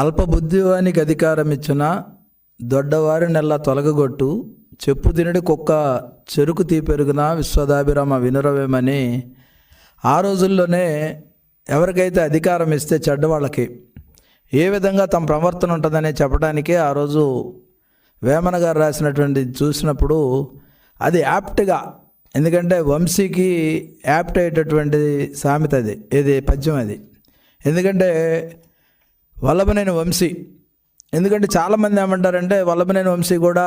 అల్పబుద్ధివానికి అధికారం ఇచ్చిన దొడ్డవారి నెల తొలగగొట్టు చెప్పు తినడి కుక్క చెరుకు తీపెరుగున విశ్వదాభిరామ వినురవేమని ఆ రోజుల్లోనే ఎవరికైతే అధికారం ఇస్తే చెడ్డవాళ్ళకి ఏ విధంగా తమ ప్రవర్తన ఉంటుందని చెప్పడానికే ఆ రోజు వేమన గారు రాసినటువంటి చూసినప్పుడు అది యాప్ట్గా ఎందుకంటే వంశీకి యాప్ట్ అయ్యేటటువంటి సామెత అది ఇది పద్యం అది. ఎందుకంటే వల్లభనేని వంశీ. ఎందుకంటే చాలామంది ఏమంటారంటే వల్లభనేని వంశీ కూడా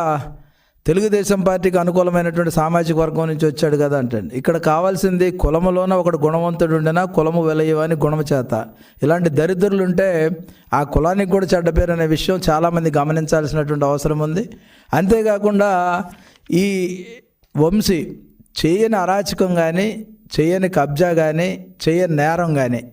తెలుగుదేశం పార్టీకి అనుకూలమైనటువంటి సామాజిక వర్గం నుంచి వచ్చాడు కదా అంటే ఇక్కడ కావాల్సింది కులములోన ఒకడు గుణవంతుడు ఉండినా కులము వెలయవని గుణము చేత. ఇలాంటి దరిద్రులు ఉంటే ఆ కులానికి కూడా చెడ్డ పేరు అనే విషయం చాలామంది గమనించాల్సినటువంటి అవసరం ఉంది. అంతేకాకుండా ఈ వంశీ చేయని అరాచకం కానీ చేయని కబ్జా కానీ చేయని నేరం కానీ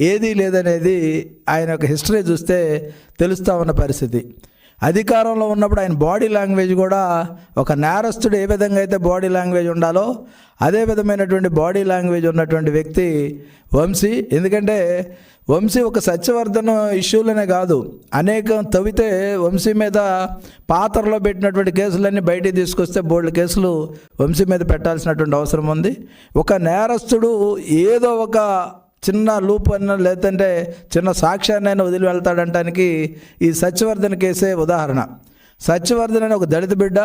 ఏదీ లేదనేది ఆయన యొక్క హిస్టరీ చూస్తే తెలుస్తూ ఉన్న పరిస్థితి. అధికారంలో ఉన్నప్పుడు ఆయన బాడీ లాంగ్వేజ్ కూడా ఒక నేరస్తుడు ఏ విధంగా అయితే బాడీ లాంగ్వేజ్ ఉండాలో అదే విధమైనటువంటి బాడీ లాంగ్వేజ్ ఉన్నటువంటి వ్యక్తి వంశీ. ఎందుకంటే వంశీ ఒక సత్యవర్ధన ఇష్యూలనే కాదు. అనేకం తవ్వితే వంశీ మీద పాత్రలో పెట్టినటువంటి కేసులన్నీ బయటికి తీసుకొస్తే బోల్డ్ కేసులు వంశీ మీద పెట్టాల్సినటువంటి అవసరం ఉంది. ఒక నేరస్తుడు ఏదో ఒక చిన్న లూప్ అయినా లేదంటే చిన్న సాక్ష్యాన్నైనా వదిలి వెళ్తాడంటానికి ఈ సత్యవర్ధన్ కేసే ఉదాహరణ. సత్యవర్ధన్ అనే ఒక దళిత బిడ్డ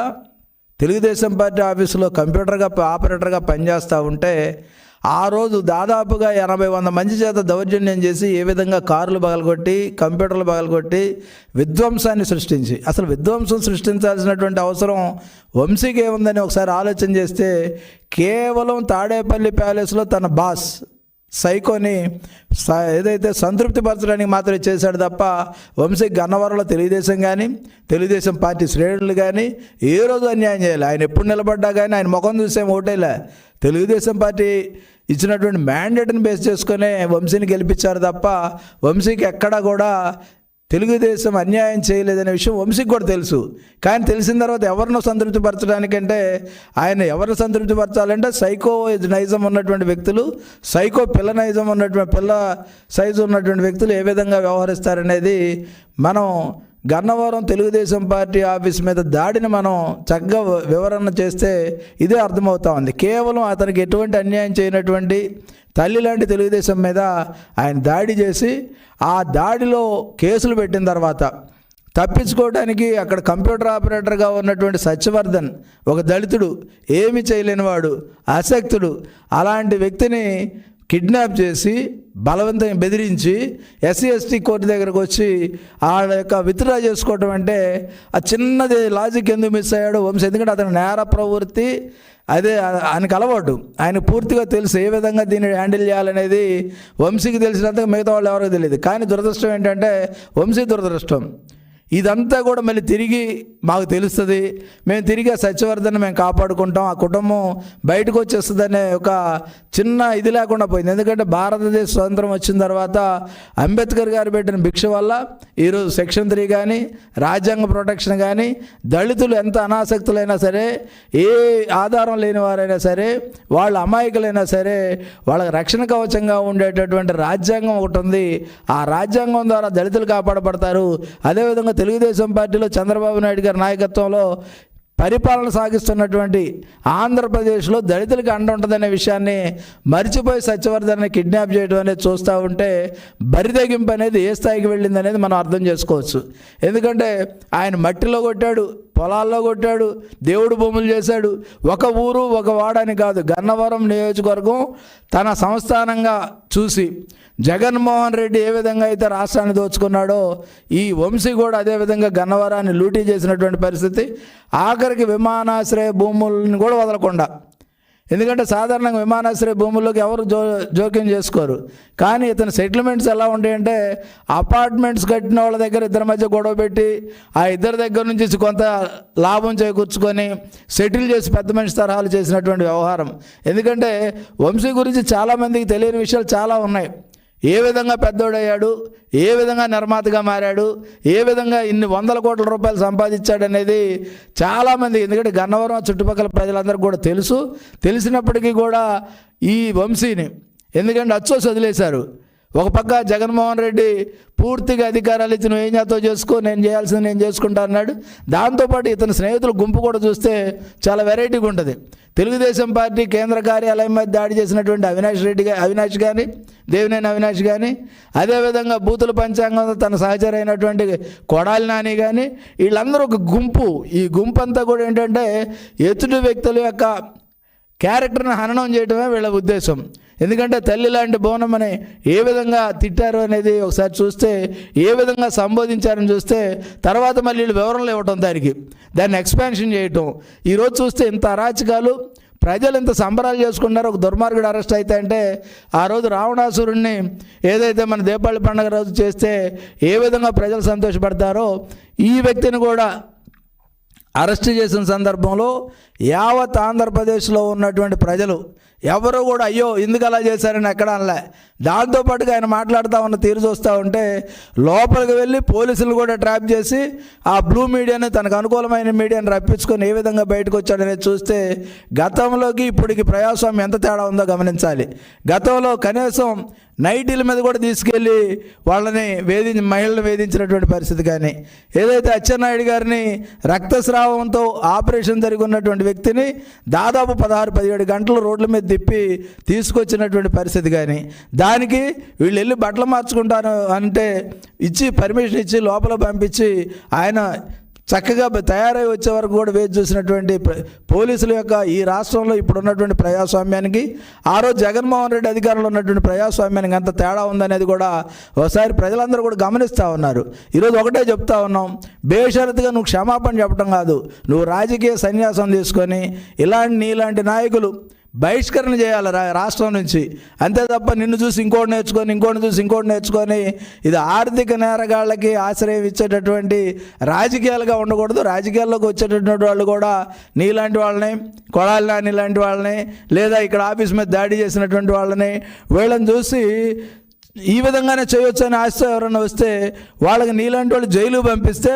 తెలుగుదేశం పార్టీ ఆఫీసులో కంప్యూటర్గా ఆపరేటర్గా పనిచేస్తూ ఉంటే ఆ రోజు దాదాపుగా ఎనభై వంద మంది చేత దౌర్జన్యం చేసి ఏ విధంగా కార్లు పగలగొట్టి కంప్యూటర్లు పగలగొట్టి విధ్వంసాన్ని సృష్టించి. అసలు విధ్వంసం సృష్టించాల్సినటువంటి అవసరం వంశీకి ఏముందని ఒకసారి ఆలోచన చేస్తే కేవలం తాడేపల్లి ప్యాలెస్లో తన బాస్ సైకోని స- ఏదైతే సంతృప్తి పరచడానికి మాత్రమే చేశాడు తప్ప వంశీ గన్నవరంలో తెలుగుదేశం కానీ తెలుగుదేశం పార్టీ శ్రేణులు కానీ ఏ రోజు అన్యాయం చేయాలి? ఆయన ఎప్పుడు నిలబడ్డా కానీ ఆయన ముఖం చూసే ఓటేలే? తెలుగుదేశం పార్టీ ఇచ్చినటువంటి మ్యాండేట్ని బేస్ చేసుకునే వంశీని గెలిపించారు తప్ప వంశీకి ఎక్కడా కూడా తెలుగుదేశం అన్యాయం చేయలేదనే విషయం వంశీకి కూడా తెలుసు. కానీ తెలిసిన తర్వాత ఎవరినో సంతృప్తిపరచడానికంటే ఆయన ఎవరిని సంతృప్తిపరచాలంటే సైకో నైజం ఉన్నటువంటి వ్యక్తులు సైకో పిల్ల నైజం ఉన్నటువంటి పిల్ల సైజు ఉన్నటువంటి వ్యక్తులు ఏ విధంగా వ్యవహరిస్తారనేది మనం గన్నవరం తెలుగుదేశం పార్టీ ఆఫీస్ మీద దాడిని మనం చక్కగా వివరణ చేస్తే ఇదే అర్థమవుతా ఉంది. కేవలం అతనికి ఎటువంటి అన్యాయం చేయనటువంటి తల్లి లాంటి తెలుగుదేశం మీద ఆయన దాడి చేసి ఆ దాడిలో కేసులు పెట్టిన తర్వాత తప్పించుకోవడానికి అక్కడ కంప్యూటర్ ఆపరేటర్గా ఉన్నటువంటి సత్యవర్ధన్ ఒక దళితుడు ఏమి చేయలేనివాడు అసక్తుడు అలాంటి వ్యక్తిని కిడ్నాప్ చేసి బలవంతం బెదిరించి ఎస్సీ ఎస్టీ కోర్టు దగ్గరకు వచ్చి వాళ్ళ యొక్క విత్డ్రా చేసుకోవటం అంటే ఆ చిన్నది లాజిక్ ఎందుకు మిస్ అయ్యాడు వంశ? ఎందుకంటే అతని నేర ప్రవృత్తి అదే ఆయనకు అలవాటు. ఆయన పూర్తిగా తెలుసు ఏ విధంగా దీన్ని హ్యాండిల్ చేయాలనేది వంశీకి తెలిసినంత మిగతా వాళ్ళు ఎవరో తెలియదు. కానీ దురదృష్టం ఏంటంటే వంశీ దురదృష్టం. ఇదంతా కూడా మళ్ళీ తిరిగి మాకు తెలుస్తుంది. మేము తిరిగి ఆ సత్యవర్ధన్ మేము కాపాడుకుంటాం. ఆ కుటుంబం బయటకు వచ్చేస్తుందనే ఒక చిన్న ఇది లేకుండా పోయింది. ఎందుకంటే భారతదేశ స్వతంత్రం వచ్చిన తర్వాత అంబేద్కర్ గారు పెట్టిన భిక్ష వల్ల ఈరోజు సెక్షన్ త్రీ కానీ రాజ్యాంగ ప్రొటెక్షన్ కానీ దళితులు ఎంత అనాసక్తులైనా సరే ఏ ఆధారం లేని వారైనా సరే వాళ్ళ అమాయకులైనా సరే వాళ్ళకి రక్షణ కవచంగా ఉండేటటువంటి రాజ్యాంగం ఒకటి ఉంది. ఆ రాజ్యాంగం ద్వారా దళితులు కాపాడబడతారు. అదేవిధంగా తెలుగుదేశం పార్టీలో చంద్రబాబు నాయుడు గారి నాయకత్వంలో పరిపాలన సాగిస్తున్నటువంటి ఆంధ్రప్రదేశ్లో దళితులకు అండ ఉంటుందనే విషయాన్ని మర్చిపోయి సత్యవర్ధన్ని కిడ్నాప్ చేయడం అనేది చూస్తూ ఉంటే బరిదగింపు అనేది ఏ స్థాయికి వెళ్ళింది అనేది మనం అర్థం చేసుకోవచ్చు. ఎందుకంటే ఆయన మట్టిలో కొట్టాడు పొలాల్లో కొట్టాడు దేవుడు భూములు చేశాడు. ఒక ఊరు ఒక వాడని కాదు గన్నవరం నియోజకవర్గం తన సంస్థానంగా చూసి జగన్మోహన్ రెడ్డి ఏ విధంగా అయితే రాష్ట్రాన్ని దోచుకున్నాడో ఈ వంశీ కూడా అదే విధంగా గన్నవరాన్ని లూటీ చేసినటువంటి పరిస్థితి. ఆఖరికి విమానాశ్రయ భూములను కూడా వదలకుండా ఎందుకంటే సాధారణంగా విమానాశ్రయ భూముల్లోకి ఎవరు జో జోక్యం చేసుకోరు. కానీ ఇతని సెటిల్మెంట్స్ ఎలా ఉంటాయంటే అపార్ట్మెంట్స్ కట్టిన వాళ్ళ దగ్గర ఇద్దరి మధ్య గొడవ పెట్టి ఆ ఇద్దరి దగ్గర నుంచి కొంత లాభం చేకూర్చుకొని సెటిల్ చేసి పెద్ద మనిషి తరహాలు చేసినటువంటి వ్యవహారం. ఎందుకంటే వంశీ గురించి చాలామందికి తెలియని విషయాలు చాలా ఉన్నాయి. ఏ విధంగా పెద్దోడయ్యాడు? ఏ విధంగా నిర్మాతగా మారాడు? ఏ విధంగా ఇన్ని వందల కోట్ల రూపాయలు సంపాదించాడు అనేది చాలామంది ఎందుకంటే గన్నవరం చుట్టుపక్కల ప్రజలందరికీ కూడా తెలుసు. తెలిసినప్పటికీ కూడా ఈ వంశీని ఎందుకంటే అచ్చోసి వదిలేశారు. ఒక పక్క జగన్మోహన్ రెడ్డి పూర్తిగా అధికారాలు ఇచ్చి నువ్వు ఏం చేస్తావు చేసుకో నేను చేయాల్సింది నేను చేసుకుంటా అన్నాడు. దాంతోపాటు ఇతని స్నేహితుల గుంపు కూడా చూస్తే చాలా వెరైటీగా ఉంటుంది. తెలుగుదేశం పార్టీ కేంద్ర కార్యాలయం మీద దాడి చేసినటువంటి అవినాష్ రెడ్డి అవినాష్ కానీ దేవినేని అవినాష్ కానీ అదేవిధంగా బూతుల పంచాంగంలో తన సహచర అయినటువంటి కొడాలి నాని కానీ వీళ్ళందరూ ఒక గుంపు. ఈ గుంపు అంతా కూడా ఏంటంటే ఎదుటి వ్యక్తుల యొక్క క్యారెక్టర్ని హననం చేయడమే వీళ్ళ ఉద్దేశం. ఎందుకంటే తల్లి లాంటి బోనమని ఏ విధంగా తిట్టారు అనేది ఒకసారి చూస్తే ఏ విధంగా సంబోధించారని చూస్తే తర్వాత మళ్ళీ వీళ్ళు వివరణలు ఇవ్వటం దానికి. దాన్ని ఎక్స్పాన్షన్ చేయటం. ఈరోజు చూస్తే ఇంత అరాచకాలు ప్రజలు ఇంత సంబరాలు చేసుకున్నారు ఒక దుర్మార్గుడు అరెస్ట్ అయితే అంటే ఆ రోజు రావణాసురుణ్ణి ఏదైతే మన దీపావళి పండుగ రోజు చేస్తే ఏ విధంగా ప్రజలు సంతోషపడతారో ఈ వ్యక్తిని కూడా అరెస్ట్ చేసిన సందర్భంలో యావత్ ఆంధ్రప్రదేశ్లో ఉన్నటువంటి ప్రజలు ఎవరు కూడా అయ్యో ఎందుకు అలా చేశారని ఎక్కడ అనలే. దాంతోపాటుగా ఆయన మాట్లాడుతూ ఉన్న తీరు చూస్తూ ఉంటే లోపలికి వెళ్ళి పోలీసులు కూడా ట్రాప్ చేసి ఆ బ్లూ మీడియాని తనకు అనుకూలమైన మీడియాని రప్పించుకొని ఏ విధంగా బయటకు వచ్చాడనేది చూస్తే గతంలోకి ఇప్పటికి ప్రజాస్వామ్యం ఎంత తేడా ఉందో గమనించాలి. గతంలో కనీసం నైటీల మీద కూడా తీసుకెళ్ళి వాళ్ళని వేధించి మహిళలను వేధించినటువంటి పరిస్థితి కానీ ఏదైతే అచ్చెన్నాయుడు గారిని రక్తస్రావంతో ఆపరేషన్ జరిగి ఉన్నటువంటి వ్యక్తిని దాదాపు పదహారు పదిహేడు గంటలు రోడ్ల మీద తిప్పి తీసుకొచ్చినటువంటి పరిస్థితి కానీ దానికి వీళ్ళు వెళ్ళి బట్టలు మార్చుకుంటాను అంటే ఇచ్చి పర్మిషన్ ఇచ్చి లోపల పంపించి ఆయన చక్కగా తయారై వచ్చే వరకు కూడా వేచి చూసినటువంటి పోలీసుల యొక్క ఈ రాష్ట్రంలో ఇప్పుడున్నటువంటి ప్రజాస్వామ్యానికి ఆ రోజు జగన్మోహన్ రెడ్డి అధికారంలో ఉన్నటువంటి ప్రజాస్వామ్యానికి అంత తేడా ఉందనేది కూడా ఒకసారి ప్రజలందరూ కూడా గమనిస్తూ ఉన్నారు. ఈరోజు ఒకటే చెప్తా ఉన్నాం బేషరతుగా నువ్వు క్షమాపణ చెప్పడం కాదు నువ్వు రాజకీయ సన్యాసం తీసుకొని ఇలాంటి నీలాంటి నాయకులు బహిష్కరణ చేయాలి రా రాష్ట్రం నుంచి. అంతే తప్ప నిన్ను చూసి ఇంకోటి నేర్చుకొని ఇంకోటి చూసి ఇంకోటి నేర్చుకొని ఇది ఆర్థిక నేరగాళ్ళకి ఆశ్రయం ఇచ్చేటటువంటి రాజకీయాలుగా ఉండకూడదు. రాజకీయాల్లోకి వచ్చేటటువంటి వాళ్ళు కూడా నీలాంటి వాళ్ళని కొడాలి నాని లాంటి వాళ్ళని లేదా ఇక్కడ ఆఫీస్ మీద దాడి చేసినటువంటి వాళ్ళని వీళ్ళని చూసి ఈ విధంగానే చేయొచ్చు అని ఆశ ఎవరైనా వస్తే వాళ్ళకి నీలాంటి వాళ్ళు జైలు పంపిస్తే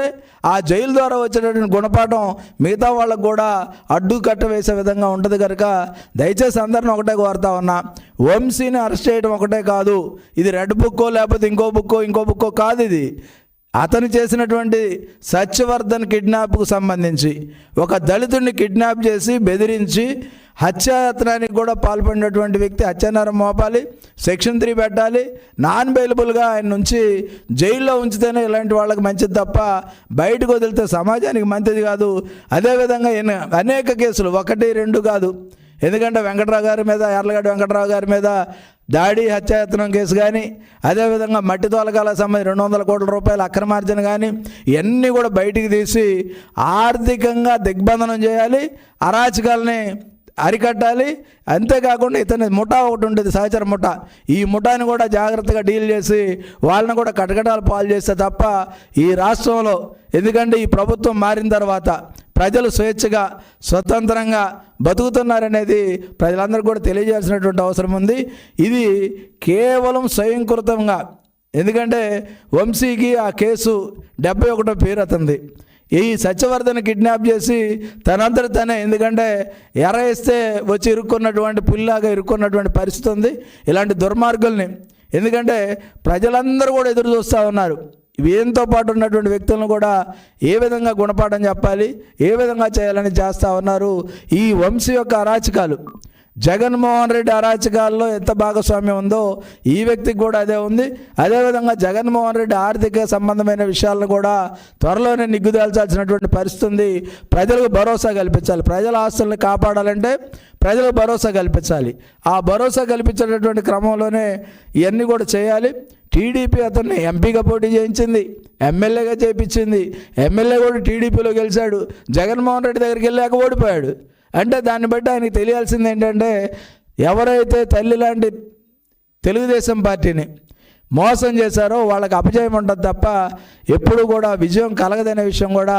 ఆ జైలు ద్వారా వచ్చేటటువంటి గుణపాఠం మిగతా వాళ్ళకు కూడా అడ్డు కట్ట వేసే విధంగా ఉంటుంది కనుక దయచేసి అందరిని ఒకటే కోరుతా ఉన్నా. వంశీని అరెస్ట్ చేయడం ఒకటే కాదు. ఇది రెడ్ బుక్కో లేకపోతే ఇంకో బుక్కో ఇంకో బుక్కో కాదు ఇది. అతను చేసినటువంటి సత్యవర్ధన్ కిడ్నాప్కు సంబంధించి ఒక దళితుడిని కిడ్నాప్ చేసి బెదిరించి హత్యాయత్నానికి కూడా పాల్పడినటువంటి వ్యక్తి హత్యానేరం మోపాలి సెక్షన్ త్రీ పెట్టాలి. నాన్ బెయిలబుల్గా ఆయన నుంచి జైల్లో ఉంచితేనే ఇలాంటి వాళ్ళకి మంచిది తప్ప బయటకు వదిలితే సమాజానికి మంచిది కాదు. అదేవిధంగా అనేక కేసులు ఒకటి రెండు కాదు. ఎందుకంటే వెంకట్రావు గారి మీద ఎర్లగడ్డ వెంకట్రావు గారి మీద దాడి హత్యాయత్నం కేసు కానీ అదేవిధంగా మట్టి తోలకాల సంబంధించి రెండు వందల కోట్ల రూపాయల అక్రమార్జన కానీ ఇవన్నీ కూడా బయటికి తీసి ఆర్థికంగా దిగ్బంధనం చేయాలి. అరాచకాలని అరికట్టాలి. అంతేకాకుండా ఇతని ముఠా ఒకటి ఉండేది సహచర ముఠా. ఈ ముఠాని కూడా జాగ్రత్తగా డీల్ చేసి వాళ్ళని కూడా కటకటాలు పాలు చేస్తే తప్ప ఈ రాష్ట్రంలో ఎందుకంటే ఈ ప్రభుత్వం మారిన తర్వాత ప్రజలు స్వేచ్ఛగా స్వతంత్రంగా బతుకుతున్నారనేది ప్రజలందరూ కూడా తెలియజేయాల్సినటువంటి అవసరం ఉంది. ఇది కేవలం స్వయంకృతంగా ఎందుకంటే వంశీకి ఆ కేసు డెబ్బై ఒకటో పేరు అతంది ఈ సత్యవర్ధన్ కిడ్నాప్ చేసి తనంతట తనే ఎందుకంటే ఎర్ర వేస్తే వచ్చి ఇరుక్కున్నటువంటి పుల్లాగా ఇరుక్కున్నటువంటి పరిస్థితి ఉంది. ఇలాంటి దుర్మార్గుల్ని ఎందుకంటే ప్రజలందరూ కూడా ఎదురు చూస్తూ ఉన్నారు. వీయంతో పాటు ఉన్నటువంటి వ్యక్తులను కూడా ఏ విధంగా గుణపాఠం చెప్పాలి ఏ విధంగా చేయాలని చేస్తూ ఉన్నారు ఈ వంశీ యొక్క అరాచకాలు. జగన్మోహన్ రెడ్డి అరాచకాల్లో ఎంత భాగస్వామ్యం ఉందో ఈ వ్యక్తికి కూడా అదే ఉంది. అదేవిధంగా జగన్మోహన్ రెడ్డి ఆర్థిక సంబంధమైన విషయాలను కూడా త్వరలోనే నిగ్గుదాల్చాల్సినటువంటి పరిస్థితి ఉంది. ప్రజలకు భరోసా కల్పించాలి. ప్రజల ఆస్తుల్ని కాపాడాలంటే ప్రజలకు భరోసా కల్పించాలి. ఆ భరోసా కల్పించేటటువంటి క్రమంలోనే ఇవన్నీ కూడా చేయాలి. టీడీపీ అతన్ని ఎంపీగా పోటీ చేయించింది. ఎమ్మెల్యేగా చేయించింది ఎమ్మెల్యే కూడా టీడీపీలో గెలిచాడు. జగన్మోహన్ రెడ్డి దగ్గరికి వెళ్ళాక ఓడిపోయాడు. అంటే దాన్ని బట్టి ఆయనకి తెలియాల్సింది ఏంటంటే ఎవరైతే తల్లి లాంటి తెలుగుదేశం పార్టీని మోసం చేశారో వాళ్ళకి అపజయం ఉంటుంది తప్ప ఎప్పుడు కూడా విజయం కలగదనే విషయం కూడా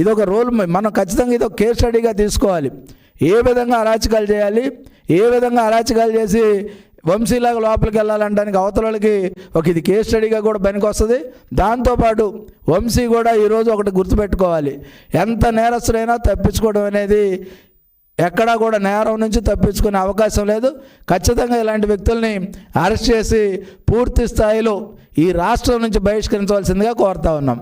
ఇదొక రోల్ మనం ఖచ్చితంగా ఇది ఒక కేర్ స్టడీగా తీసుకోవాలి. ఏ విధంగా అరాచకాలు చేయాలి? ఏ విధంగా అరాచకాలు చేసి వంశీలాగా లోపలికి వెళ్ళాలంటానికి అవతలకి ఒక ఇది కేస్ స్టడీగా కూడా పనికి వస్తుంది దాంతోపాటు వంశీ కూడా ఈరోజు ఒకటి గుర్తుపెట్టుకోవాలి. ఎంత నేరస్తుడైనా తప్పించుకోవడం అనేది ఎక్కడా కూడా నేరం నుంచి తప్పించుకునే అవకాశం లేదు. ఖచ్చితంగా ఇలాంటి వ్యక్తుల్ని అరెస్ట్ చేసి పూర్తి స్థాయిలో ఈ రాష్ట్రం నుంచి బహిష్కరించవలసిందిగా కోరుతా ఉన్నాం.